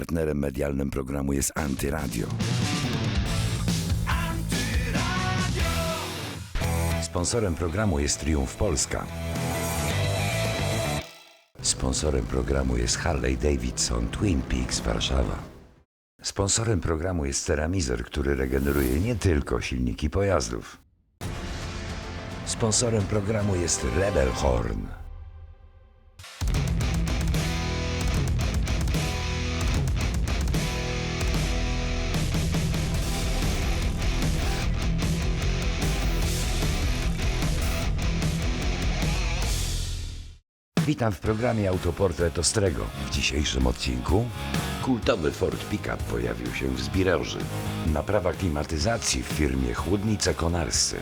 Partnerem medialnym programu jest Antyradio. Sponsorem programu jest Triumf Polska. Sponsorem programu jest Harley Davidson Twin Peaks Warszawa. Sponsorem programu jest Ceramizer, który regeneruje nie tylko silniki pojazdów. Sponsorem programu jest Rebel Horn. Witam w programie Autoportret Ostrego. W dzisiejszym odcinku kultowy Ford Pickup pojawił się w Zbiroży. Naprawa klimatyzacji w firmie Chłodnice Konarscy.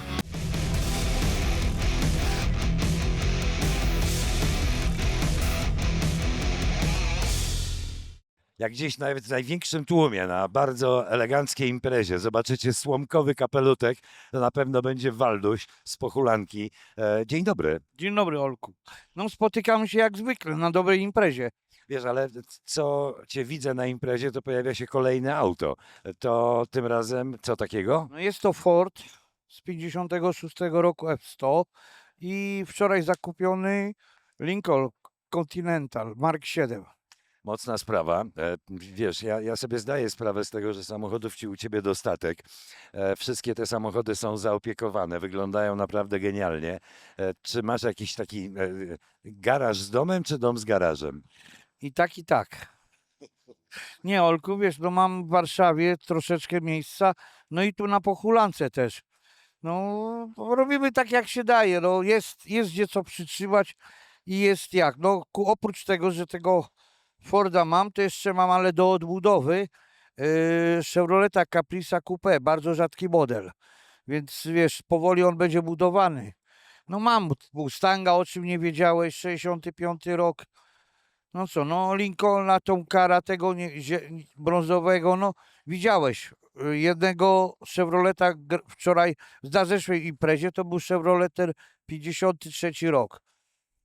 Jak gdzieś nawet w największym tłumie, na bardzo eleganckiej imprezie, zobaczycie słomkowy kapelutek, to na pewno będzie Walduś z Pochulanki. E, dzień dobry. Dzień dobry, Olku. No spotykamy się jak zwykle na dobrej imprezie. Wiesz, ale co cię widzę na imprezie, to pojawia się kolejne auto. To tym razem co takiego? No jest to Ford z 56 roku F100 i wczoraj zakupiony Lincoln Continental Mark 7. Mocna sprawa. E, Wiesz, ja, ja sobie zdaję sprawę z tego, że samochodów ci u ciebie dostatek. E, Wszystkie te samochody są zaopiekowane, wyglądają naprawdę genialnie. E, Czy masz jakiś taki garaż z domem, czy dom z garażem? I tak, i tak. Nie, Olku, wiesz, no mam w Warszawie troszeczkę miejsca, no i tu na Pochulance też. No, robimy tak jak się daje, no jest, jest gdzie co przytrzymać i jest jak. No, oprócz tego, że tego Forda mam, to jeszcze mam, ale do odbudowy yy, Chevroleta Caprice Coupe, bardzo rzadki model. Więc wiesz, powoli on będzie budowany. No mam Mustanga, o czym nie wiedziałeś, 65 rok. No co, no Lincolna, tą kara tego nie, zie- brązowego, no widziałeś. y, Jednego Chevroleta wczoraj na zeszłej imprezie to był Chevroleter 53 rok.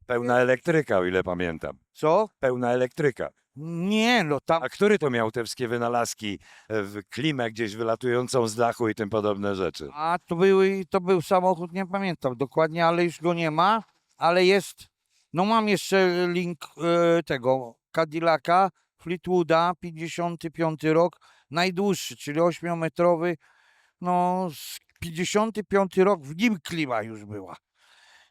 Pełna elektryka, o ile pamiętam. Co? Pełna elektryka. Nie, no tam A który to miał te wszystkie wynalazki, e, w klimę gdzieś wylatującą z dachu i tym podobne rzeczy? A to, były, to był samochód, nie pamiętam dokładnie, ale już go nie ma, ale jest. No mam jeszcze link e, tego Cadillaca Fleetwooda, 55 rok, najdłuższy, czyli 8-metrowy. No, z 55 rok, w nim klima już była.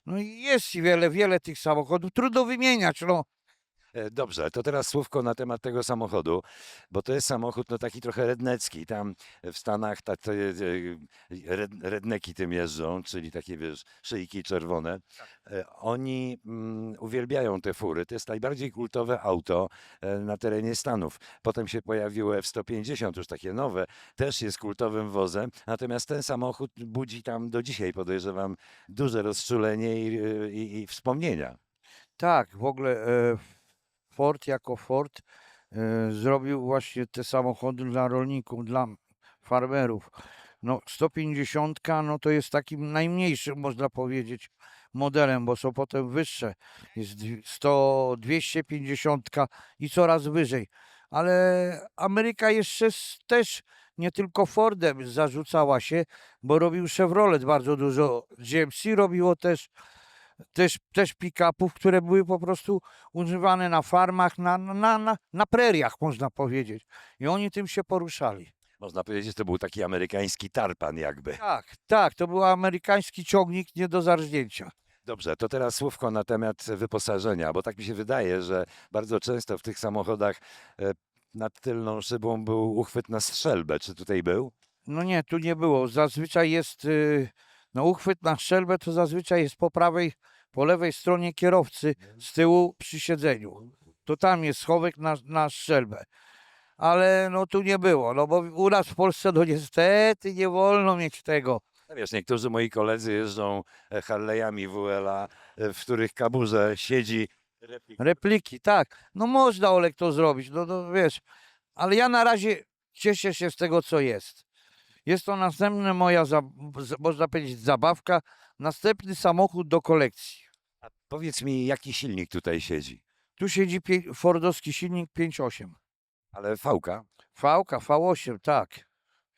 No i jest wiele, wiele tych samochodów, trudno wymieniać, no. E, Dobrze, to teraz słówko na temat tego samochodu, bo to jest samochód no taki trochę rednecki. Tam w Stanach tak to, e, e, red, redneki tym jeżdżą, czyli takie wiesz, szyjki czerwone. E, Oni mm, uwielbiają te fury. To jest najbardziej kultowe auto e, na terenie Stanów. Potem się pojawiło F-150, już takie nowe, też jest kultowym wozem. Natomiast ten samochód budzi tam do dzisiaj, podejrzewam, duże rozczulenie i, i, i wspomnienia. Tak, w ogóle e, Ford jako Ford e, zrobił właśnie te samochody dla rolników, dla farmerów. No 150 no to jest takim najmniejszym, można powiedzieć, modelem, bo są potem wyższe. Jest dwi- 100, 250 i coraz wyżej. Ale Ameryka jeszcze też nie tylko Fordem zarzucała się, bo robił Chevrolet bardzo dużo. GMC robiło też też, też pick-upów, które były po prostu używane na farmach, na, na, na, na preriach, można powiedzieć. I oni tym się poruszali. Można powiedzieć, że to był taki amerykański tarpan jakby. Tak, tak, to był amerykański ciągnik nie do zarżnięcia. Dobrze, to teraz słówko na temat wyposażenia, bo tak mi się wydaje, że bardzo często w tych samochodach e, nad tylną szybą był uchwyt na strzelbę. Czy tutaj był? No nie, tu nie było. Zazwyczaj jest, y, no uchwyt na strzelbę to zazwyczaj jest po prawej, po lewej stronie kierowcy, z tyłu przy siedzeniu. To tam jest schowek na, na strzelbę. Ale no tu nie było, no bo u nas w Polsce no niestety nie wolno mieć tego. No Wiesz, niektórzy moi koledzy jeżdżą e, Harley'ami WLA, e, w których kaburze siedzi Repliki, tak. No można Olek to zrobić, no, no wiesz. Ale ja na razie cieszę się z tego, co jest. Jest to następna moja, można powiedzieć, zabawka. Następny samochód do kolekcji. Powiedz mi, jaki silnik tutaj siedzi? Tu siedzi pie- fordowski silnik 5.8. Ale fałka, Fałka, V8, tak.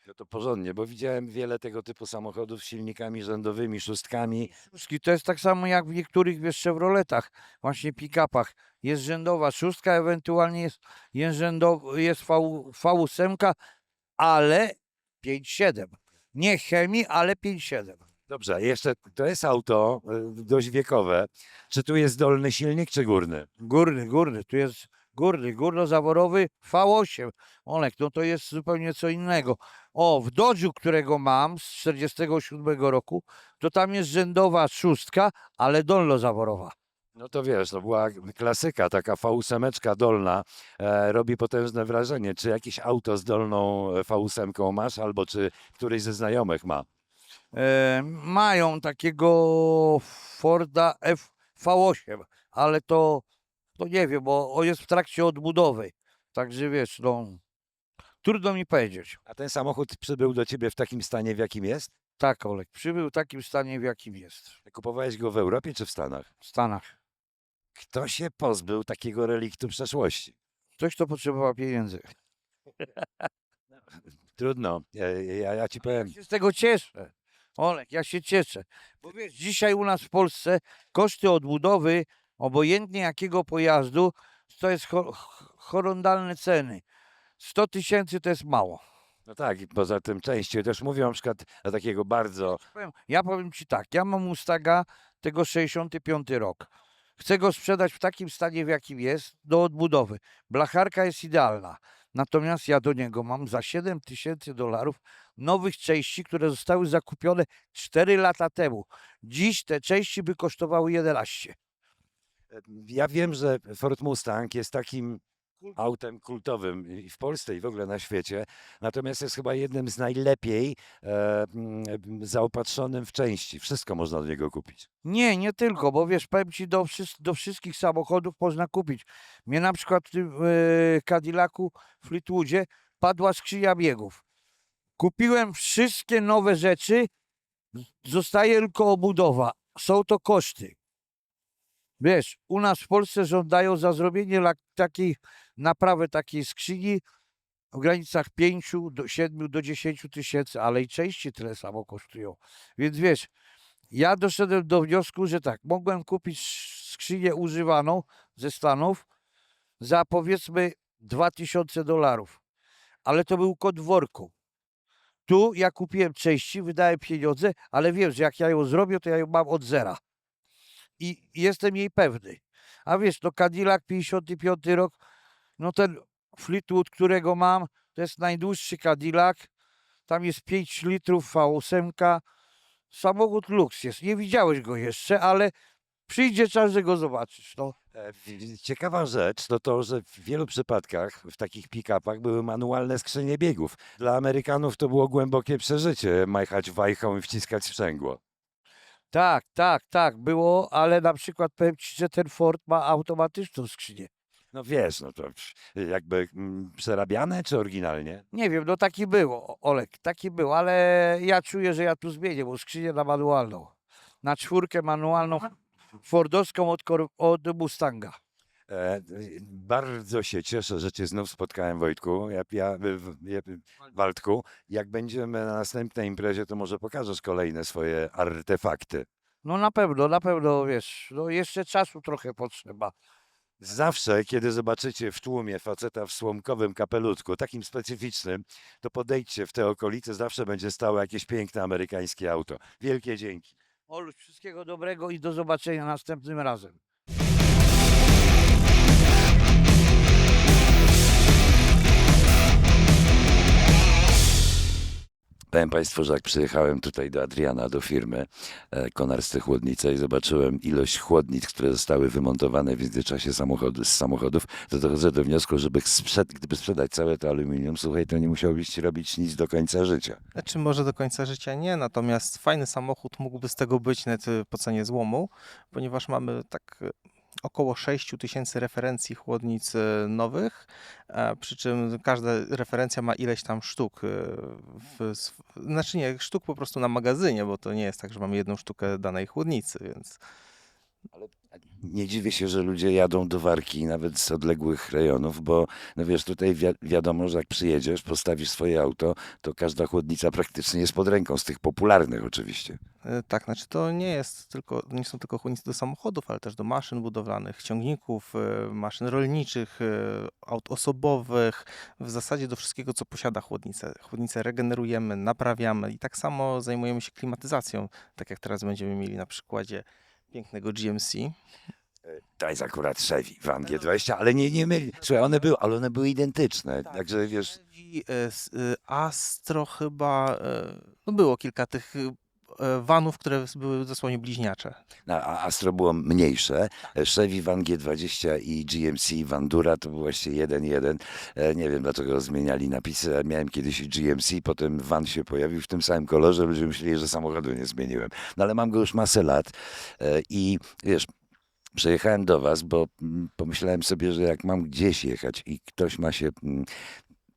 no to porządnie, bo widziałem wiele tego typu samochodów z silnikami rzędowymi, szóstkami. Szóstki to jest tak samo jak w niektórych wiesz, Chevroletach, właśnie pick-upach. Jest rzędowa szóstka, ewentualnie jest, jest, rzędow, jest V, V8, ale 5.7. Nie chemii, ale 5.7. Dobrze, jeszcze to jest auto y, dość wiekowe. Czy tu jest dolny silnik, czy górny? Górny, górny, tu jest górny, górnozaworowy V8. Olek, no to jest zupełnie co innego. O, w Dodżu, którego mam z 47 roku, to tam jest rzędowa szóstka, ale dolnozaworowa. No to wiesz, to była klasyka, taka V8 dolna, e, robi potężne wrażenie. Czy jakieś auto z dolną e, V8 masz, albo czy któryś ze znajomych ma? E, mają takiego Forda F, V8, ale to, to nie wiem, bo on jest w trakcie odbudowy. Także wiesz, no, trudno mi powiedzieć. A ten samochód przybył do ciebie w takim stanie, w jakim jest? Tak, Olek, przybył w takim stanie, w jakim jest. Kupowałeś go w Europie czy w Stanach? W Stanach. Kto się pozbył takiego reliktu przeszłości? Ktoś, kto potrzebował pieniędzy. Trudno, ja, ja, ja ci powiem. Ja się z tego cieszę. Olek, ja się cieszę. Bo wiesz, dzisiaj u nas w Polsce koszty odbudowy, obojętnie jakiego pojazdu, to jest ho- ho- horrendalne ceny. 100 tysięcy to jest mało. No tak, i poza tym częściej też mówią na przykład o takiego bardzo. Powiem- Ja powiem Ci tak, ja mam Mustaga tego 65 rok. Chcę go sprzedać w takim stanie, w jakim jest, do odbudowy. Blacharka jest idealna. Natomiast ja do niego mam za 7 tysięcy dolarów nowych części, które zostały zakupione 4 lata temu. Dziś te części by kosztowały 11. Ja wiem, że Ford Mustang jest takim autem kultowym i w Polsce i w ogóle na świecie, natomiast jest chyba jednym z najlepiej e, zaopatrzonym w części. Wszystko można do niego kupić. Nie, nie tylko, bo wiesz, powiem Ci, do, wszys- do wszystkich samochodów można kupić. Mnie na przykład w tym e, Cadillacu Fleetwoodzie padła skrzynia biegów. Kupiłem wszystkie nowe rzeczy, zostaje tylko obudowa. Są to koszty. Wiesz, u nas w Polsce żądają za zrobienie lak- takiej naprawy takiej skrzyni w granicach 5 do 7 do 10 tysięcy, ale i części tyle samo kosztują. Więc wiesz, ja doszedłem do wniosku, że tak, mogłem kupić skrzynię używaną ze Stanów za powiedzmy 2000 dolarów, ale to był kod worku. Tu ja kupiłem części, wydałem pieniądze, ale wiem, że jak ja ją zrobię, to ja ją mam od zera. I jestem jej pewny. A wiesz, no Cadillac 55 rok, no ten Fleetwood, którego mam, to jest najdłuższy Cadillac. Tam jest 5 litrów V8. Samochód luks jest. Nie widziałeś go jeszcze, ale przyjdzie czas, że go zobaczysz. No. E, Ciekawa rzecz to to, że w wielu przypadkach w takich pick-upach były manualne skrzynie biegów. Dla Amerykanów to było głębokie przeżycie majchać wajchą i wciskać sprzęgło. Tak, tak, tak, było, ale na przykład powiem Ci, że ten Ford ma automatyczną skrzynię. No wiesz, no to jakby mm, przerabiane czy oryginalnie? Nie wiem, no taki był, O- Olek, taki był, ale ja czuję, że ja tu zmienię, bo skrzynię na manualną. Na czwórkę manualną, Fordowską od, od Mustanga. E, bardzo się cieszę, że Cię znów spotkałem, Wojtku. Ja, ja, w- ja, Waldku, jak będziemy na następnej imprezie, to może pokażesz kolejne swoje artefakty. No na pewno, na pewno, wiesz, no jeszcze czasu trochę potrzeba. Zawsze, kiedy zobaczycie w tłumie faceta w słomkowym kapeluszku, takim specyficznym, to podejdźcie w te okolice, zawsze będzie stało jakieś piękne amerykańskie auto. Wielkie dzięki. Oluś, wszystkiego dobrego i do zobaczenia następnym razem. Powiem Państwu, że jak przyjechałem tutaj do Adriana, do firmy e, Konarscy Chłodnice i zobaczyłem ilość chłodnic, które zostały wymontowane w międzyczasie z samochodów, to dochodzę do wniosku, żeby sprzed, gdyby sprzedać całe to aluminium, słuchaj, to nie musiałbyś robić nic do końca życia. Znaczy może do końca życia nie, natomiast fajny samochód mógłby z tego być nawet y, po cenie złomu, ponieważ mamy tak y, około 6 tysięcy referencji chłodnic y, nowych, a przy czym każda referencja ma ileś tam sztuk. y, W, znaczy nie, sztuk po prostu na magazynie, bo to nie jest tak, że mamy jedną sztukę danej chłodnicy, więc Nie dziwię się, że ludzie jadą do Warki, nawet z odległych rejonów, bo no wiesz, tutaj wi wiadomo, że jak przyjedziesz, postawisz swoje auto, to każda chłodnica praktycznie jest pod ręką, z tych popularnych oczywiście. E, Tak, znaczy to nie jest tylko, nie są tylko chłodnice do samochodów, ale też do maszyn budowlanych, ciągników, e, maszyn rolniczych, e, aut osobowych, w zasadzie do wszystkiego, co posiada chłodnicę. Chłodnicę regenerujemy, naprawiamy i tak samo zajmujemy się klimatyzacją, tak jak teraz będziemy mieli na przykładzie pięknego GMC. To jest akurat Chevy w G20, ale nie, nie myli. Słuchaj, one były, ale one były identyczne, także wiesz, Chevy, e, s- e, Astro chyba, e, no było kilka tych vanów, które były dosłownie bliźniacze. No, a Astro było mniejsze. Chevy Van G20 i GMC Vandura to był jeden jeden. E, Nie wiem dlaczego zmieniali napisy. Miałem kiedyś GMC, potem Van się pojawił w tym samym kolorze. Ludzie myśleli, że samochodu nie zmieniłem. No ale mam go już masę lat e, i wiesz, przyjechałem do was, bo mm, pomyślałem sobie, że jak mam gdzieś jechać i ktoś ma się mm,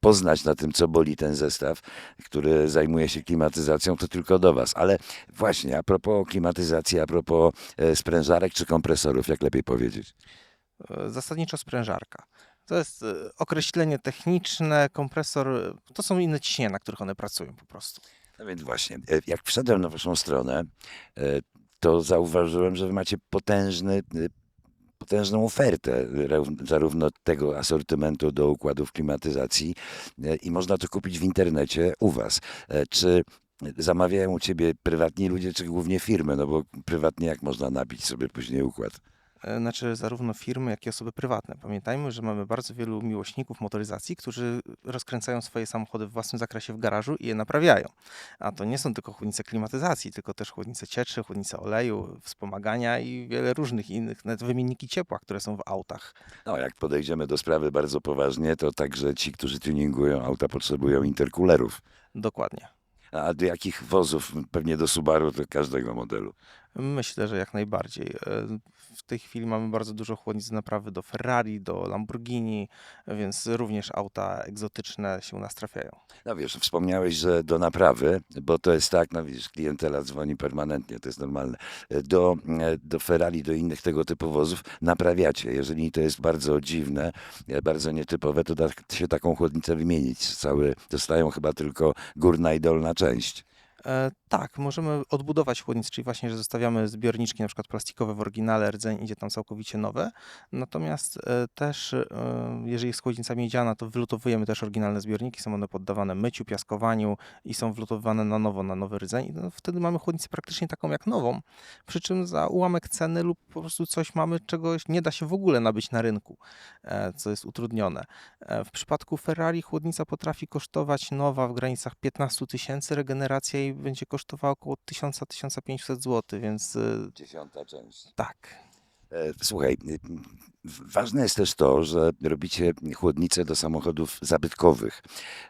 poznać na tym, co boli ten zestaw, który zajmuje się klimatyzacją, to tylko do was. Ale właśnie, a propos klimatyzacji, a propos e, sprężarek czy kompresorów, jak lepiej powiedzieć? E, Zasadniczo sprężarka. To jest e, określenie techniczne, kompresor, to są inne ciśnienia, na których one pracują po prostu. No więc właśnie, jak wszedłem na waszą stronę, to zauważyłem, że wy macie potężny, potężną ofertę zarówno tego asortymentu do układów klimatyzacji e, i można to kupić w internecie u was. E, Czy zamawiają u ciebie prywatni ludzie, czy głównie firmy? No bo prywatnie jak można nabić sobie później układ? E, Znaczy zarówno firmy, jak i osoby prywatne. Pamiętajmy, że mamy bardzo wielu miłośników motoryzacji, którzy rozkręcają swoje samochody w własnym zakresie w garażu i je naprawiają. A to nie są tylko chłodnice klimatyzacji, tylko też chłodnice cieczy, chłodnice oleju, wspomagania i wiele różnych innych, nawet wymienniki ciepła, które są w autach. No, jak podejdziemy do sprawy bardzo poważnie, to także ci, którzy tuningują auta, potrzebują interkulerów. Dokładnie. A do jakich wozów? Pewnie do Subaru, to każdego modelu. Myślę, że jak najbardziej. W tej chwili mamy bardzo dużo chłodnic naprawy do Ferrari, do Lamborghini, więc również auta egzotyczne się u nas trafiają. No wiesz, wspomniałeś, że do naprawy, bo to jest tak, no widzisz, klientela dzwoni permanentnie, to jest normalne. Do, do Ferrari, do innych tego typu wozów naprawiacie. Jeżeli to jest bardzo dziwne, bardzo nietypowe, to da się taką chłodnicę wymienić. Cały, dostają chyba tylko górna i dolna część. E, tak, możemy odbudować chłodnicę, czyli właśnie, że zostawiamy zbiorniczki na przykład plastikowe w oryginale, rdzeń idzie tam całkowicie nowe. Natomiast e, też, e, jeżeli jest chłodnica miedziana, to wylutowujemy też oryginalne zbiorniki, są one poddawane myciu, piaskowaniu i są wlutowywane na nowo, na nowy rdzeń. No, wtedy mamy chłodnicę praktycznie taką jak nową, przy czym za ułamek ceny lub po prostu coś mamy, czegoś nie da się w ogóle nabyć na rynku, co jest utrudnione. W przypadku Ferrari chłodnica potrafi kosztować nowa w granicach 15 tysięcy, regeneracja będzie kosztowała około 1000-1500 zł, więc y, Dziesiąta część. tak. E, Słuchaj, y, ważne jest też to, że robicie chłodnice do samochodów zabytkowych.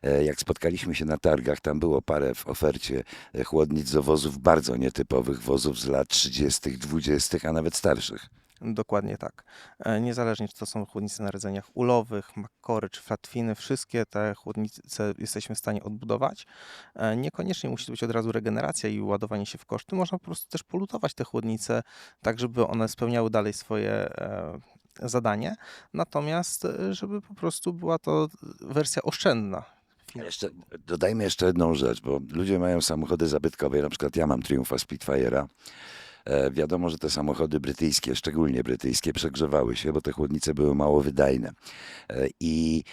E, Jak spotkaliśmy się na targach, tam było parę w ofercie e, chłodnic do wozów bardzo nietypowych, wozów z lat 30., 20., a nawet starszych. Dokładnie tak. E, Niezależnie czy to są chłodnice na rdzeniach ulowych, makkory czy flatwiny, wszystkie te chłodnice jesteśmy w stanie odbudować. E, Niekoniecznie musi być od razu regeneracja i ładowanie się w koszty. Można po prostu też polutować te chłodnice, tak żeby one spełniały dalej swoje e, zadanie. Natomiast, żeby po prostu była to wersja oszczędna. Jeszcze, dodajmy jeszcze jedną rzecz, bo ludzie mają samochody zabytkowe, na przykład ja mam Triumfa Spitfire'a. E, wiadomo, że te samochody brytyjskie, szczególnie brytyjskie, przegrzewały się, bo te chłodnice były mało wydajne. E, I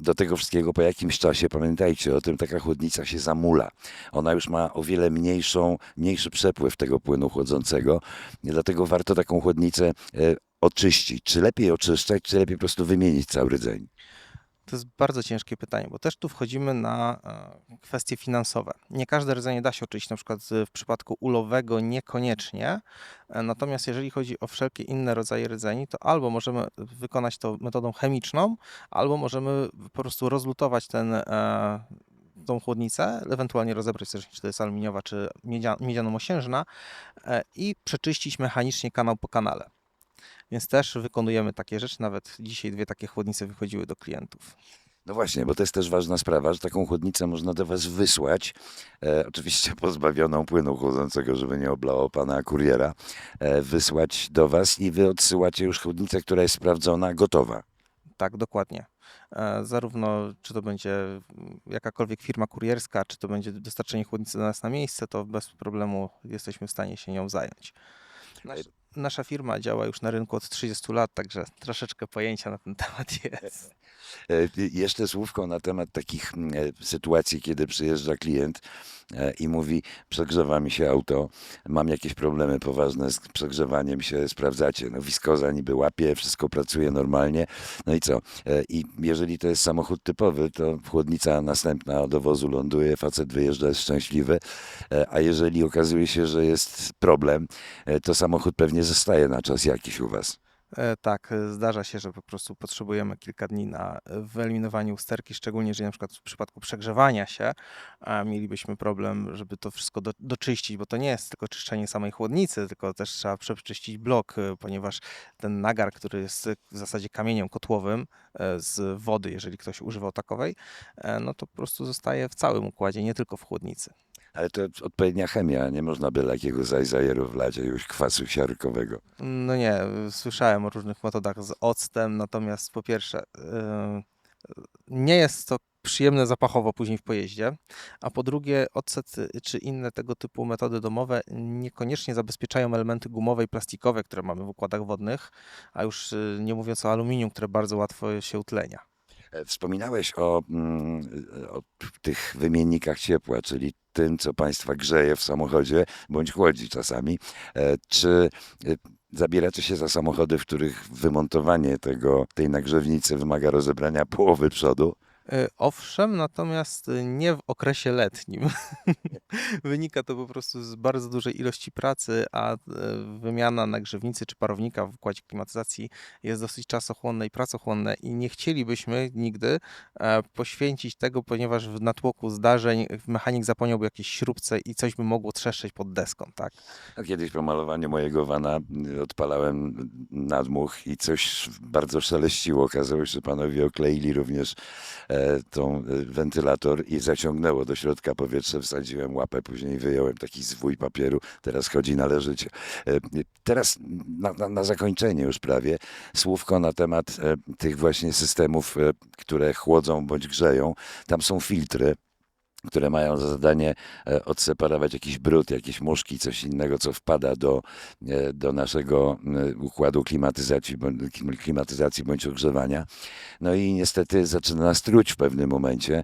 do tego wszystkiego po jakimś czasie, pamiętajcie o tym, taka chłodnica się zamula. Ona już ma o wiele mniejszą, mniejszy przepływ tego płynu chłodzącego, dlatego warto taką chłodnicę e, oczyścić. Czy lepiej oczyszczać, czy lepiej po prostu wymienić cały rdzeń? To jest bardzo ciężkie pytanie, bo też tu wchodzimy na e, kwestie finansowe. Nie każde rdzenie da się oczyścić, na przykład w przypadku ulowego niekoniecznie. E, Natomiast jeżeli chodzi o wszelkie inne rodzaje rdzeni, to albo możemy wykonać to metodą chemiczną, albo możemy po prostu rozlutować ten, e, tą chłodnicę, ewentualnie rozebrać też, czy to jest aluminiowa, czy miedzia, miedziano-mosiężna i przeczyścić mechanicznie kanał po kanale. Więc też wykonujemy takie rzeczy. Nawet dzisiaj dwie takie chłodnice wychodziły do klientów. No właśnie, bo to jest też ważna sprawa, że taką chłodnicę można do Was wysłać, e, oczywiście pozbawioną płynu chłodzącego, żeby nie oblało Pana kuriera, e, wysłać do Was i Wy odsyłacie już chłodnicę, która jest sprawdzona, gotowa. Tak, dokładnie. E, Zarówno czy to będzie jakakolwiek firma kurierska, czy to będzie dostarczenie chłodnicy do nas na miejsce, to bez problemu jesteśmy w stanie się nią zająć. Nasz, nasza firma działa już na rynku od 30 lat, także troszeczkę pojęcia na ten temat jest. E, Jeszcze słówko na temat takich mm, e, sytuacji, kiedy przyjeżdża klient e, i mówi: Przegrzewa mi się auto, mam jakieś problemy poważne z przegrzewaniem się, sprawdzacie. No, wiskoza niby łapie, wszystko pracuje normalnie. No i co? E, I jeżeli to jest samochód typowy, to chłodnica następna do wozu ląduje, facet wyjeżdża, jest szczęśliwy. E, A jeżeli okazuje się, że jest problem, e, to samochód pewnie zostaje na czas jakiś u Was. E, Tak, e, zdarza się, że po prostu potrzebujemy kilka dni na e, wyeliminowanie usterki, szczególnie jeżeli na przykład w przypadku przegrzewania się mielibyśmy problem, żeby to wszystko do, doczyścić, bo to nie jest tylko czyszczenie samej chłodnicy, tylko też trzeba przeczyścić blok, ponieważ ten nagar, który jest w zasadzie kamieniem kotłowym z wody, jeżeli ktoś używał takowej, no to po prostu zostaje w całym układzie, nie tylko w chłodnicy. Ale to odpowiednia chemia, nie można byle jakiego zajzajeru wlać, jakiegoś kwasu siarkowego. No nie, słyszałem o różnych metodach z octem, natomiast po pierwsze, y, nie jest to przyjemne zapachowo później w pojeździe, a po drugie, ocet czy inne tego typu metody domowe niekoniecznie zabezpieczają elementy gumowe i plastikowe, które mamy w układach wodnych, a już y, nie mówiąc o aluminium, które bardzo łatwo się utlenia. Wspominałeś o, mm, o tych wymiennikach ciepła, czyli tym, co Państwa grzeje w samochodzie, bądź chłodzi czasami. E, Czy e, zabieracie się za samochody, w których wymontowanie tego, tej nagrzewnicy wymaga rozebrania połowy przodu? Y, Owszem, natomiast y, nie w okresie letnim. Wynika to po prostu z bardzo dużej ilości pracy, a y, wymiana nagrzewnicy czy parownika w układzie klimatyzacji jest dosyć czasochłonne i pracochłonne i nie chcielibyśmy nigdy e, poświęcić tego, ponieważ w natłoku zdarzeń mechanik zapomniałby jakieś śrubce i coś by mogło trzeszczeć pod deską, tak? Kiedyś po malowaniu mojego wana y, odpalałem nadmuch i coś bardzo szeleściło. Okazało się, że panowie okleili również e, tą e, wentylator i zaciągnęło do środka powietrze. Wsadziłem łapę, później wyjąłem taki zwój papieru. Teraz chodzi należycie. E, teraz na, na, na zakończenie już prawie słówko na temat e, tych właśnie systemów, e, które chłodzą bądź grzeją. Tam są filtry które mają za zadanie e, odseparować jakiś brud, jakieś muszki, coś innego, co wpada do, e, do naszego e, układu klimatyzacji, klimatyzacji bądź ogrzewania. No i niestety zaczyna nas truć w pewnym momencie.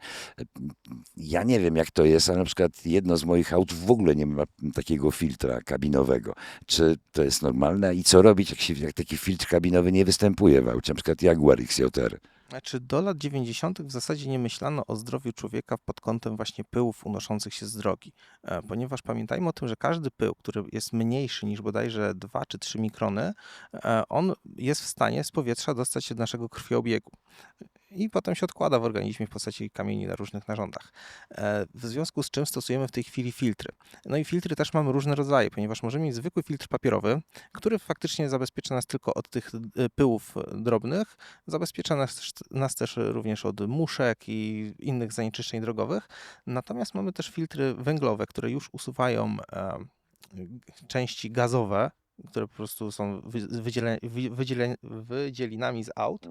Ja nie wiem, jak to jest, ale na przykład jedno z moich aut w ogóle nie ma takiego filtra kabinowego. Czy to jest normalne i co robić, jak, się, jak taki filtr kabinowy nie występuje w aucie, na przykład Jaguar XJR? Znaczy do lat 90. w zasadzie nie myślano o zdrowiu człowieka pod kątem właśnie pyłów unoszących się z drogi, e, ponieważ pamiętajmy o tym, że każdy pył, który jest mniejszy niż bodajże 2 czy 3 mikrony, e, on jest w stanie z powietrza dostać się do naszego krwiobiegu. I potem się odkłada w organizmie w postaci kamieni na różnych narządach. E, W związku z czym stosujemy w tej chwili filtry. No i filtry też mamy różne rodzaje, ponieważ możemy mieć zwykły filtr papierowy, który faktycznie zabezpiecza nas tylko od tych e, pyłów e, drobnych, zabezpiecza nas, nas też również od muszek i innych zanieczyszczeń drogowych. Natomiast mamy też filtry węglowe, które już usuwają części gazowe, które po prostu są wy- wydziele, wy- wydziele, wydzielinami z aut.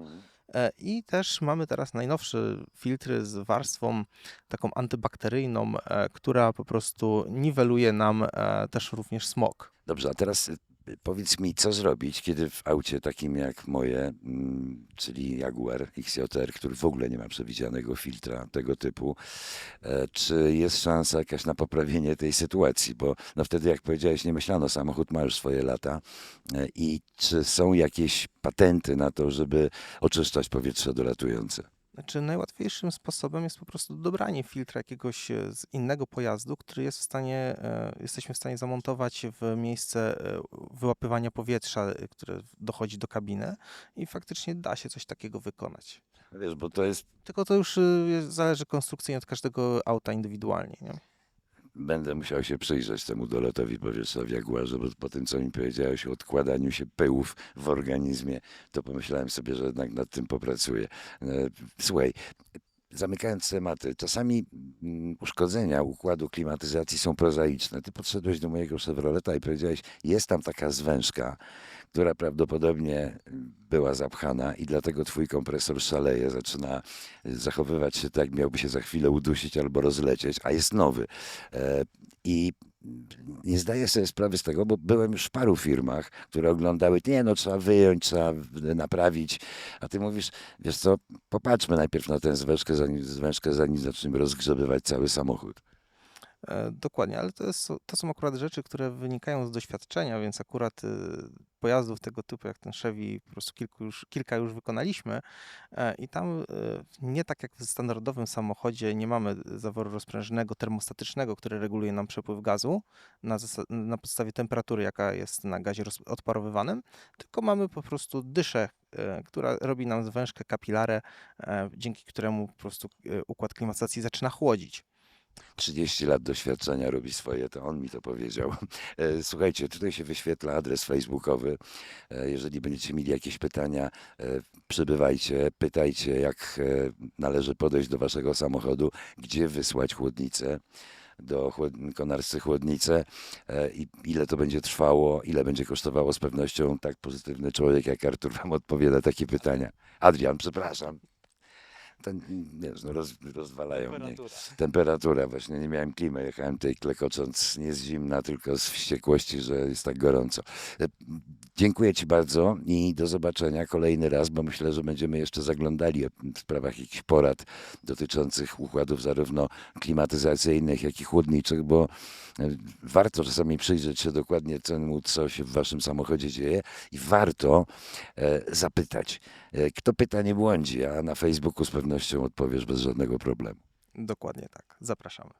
E, I też mamy teraz najnowsze filtry z warstwą taką antybakteryjną, e, która po prostu niweluje nam e, też również smog. Dobrze, a teraz y, powiedz mi, co zrobić, kiedy w aucie takim jak moje, mm, czyli Jaguar XJR, który w ogóle nie ma przewidzianego filtra tego typu, e, czy jest szansa jakaś na poprawienie tej sytuacji? Bo no wtedy, jak powiedziałeś, nie myślano, samochód ma już swoje lata e, i czy są jakieś patenty na to, żeby oczyszczać powietrze dolatujące? Znaczy, najłatwiejszym sposobem jest po prostu dobranie filtra jakiegoś e, z innego pojazdu, który jest w stanie, e, jesteśmy w stanie zamontować w miejsce e, wyłapywania powietrza, które dochodzi do kabiny i faktycznie da się coś takiego wykonać. Wiesz, bo to jest Tylko to już zależy konstrukcyjnie od każdego auta indywidualnie. Nie? Będę musiał się przyjrzeć temu dolotowi powietrza w Jaguarze, bo po tym, co mi powiedziałeś o odkładaniu się pyłów w organizmie, to pomyślałem sobie, że jednak nad tym popracuję. E, Słuchaj, zamykając tematy, czasami mm, uszkodzenia układu klimatyzacji są prozaiczne. Ty podszedłeś do mojego Chevroleta i powiedziałeś, jest tam taka zwężka, która prawdopodobnie była zapchana i dlatego twój kompresor szaleje, zaczyna zachowywać się tak, miałby się za chwilę udusić albo rozlecieć, a jest nowy. E, I nie zdaję sobie sprawy z tego, bo byłem już w paru firmach, które oglądały, nie no, trzeba wyjąć, trzeba naprawić, a ty mówisz, wiesz co, popatrzmy najpierw na tę zwężkę, zanim, zwężkę, zanim zaczniemy rozgrzebywać cały samochód. E, Dokładnie, ale to, jest, to są akurat rzeczy, które wynikają z doświadczenia, więc akurat y, pojazdów tego typu jak ten Chevy po prostu kilku już, kilka już wykonaliśmy e, i tam y, nie tak jak w standardowym samochodzie nie mamy zaworu rozprężonego, termostatycznego, który reguluje nam przepływ gazu na, na podstawie temperatury, jaka jest na gazie odparowywanym, tylko mamy po prostu dyszę, e, która robi nam zwężkę kapilarę, dzięki któremu po prostu układ klimatyzacji zaczyna chłodzić. 30 lat doświadczenia robi swoje, to on mi to powiedział. E, Słuchajcie, tutaj się wyświetla adres facebookowy. E, Jeżeli będziecie mieli jakieś pytania, e, przybywajcie, pytajcie, jak należy podejść do waszego samochodu, gdzie wysłać chłodnicę do konarscy chłodnicę e, i ile to będzie trwało, ile będzie kosztowało z pewnością tak pozytywny człowiek jak Artur wam odpowie na takie pytania. Adrian, przepraszam. Ten, wiesz, no roz, rozwalają mnie. Temperatura, właśnie nie miałem klimy, jechałem tutaj klekocząc nie z zimna, tylko z wściekłości, że jest tak gorąco. Dziękuję Ci bardzo i do zobaczenia kolejny raz, bo myślę, że będziemy jeszcze zaglądali w sprawach jakichś porad dotyczących układów zarówno klimatyzacyjnych, jak i chłodniczych, bo e, warto czasami przyjrzeć się dokładnie temu, co się w Waszym samochodzie dzieje i warto e, zapytać. E, Kto pyta, nie błądzi, a na Facebooku z pewnością odpowiesz bez żadnego problemu. Dokładnie tak. Zapraszamy.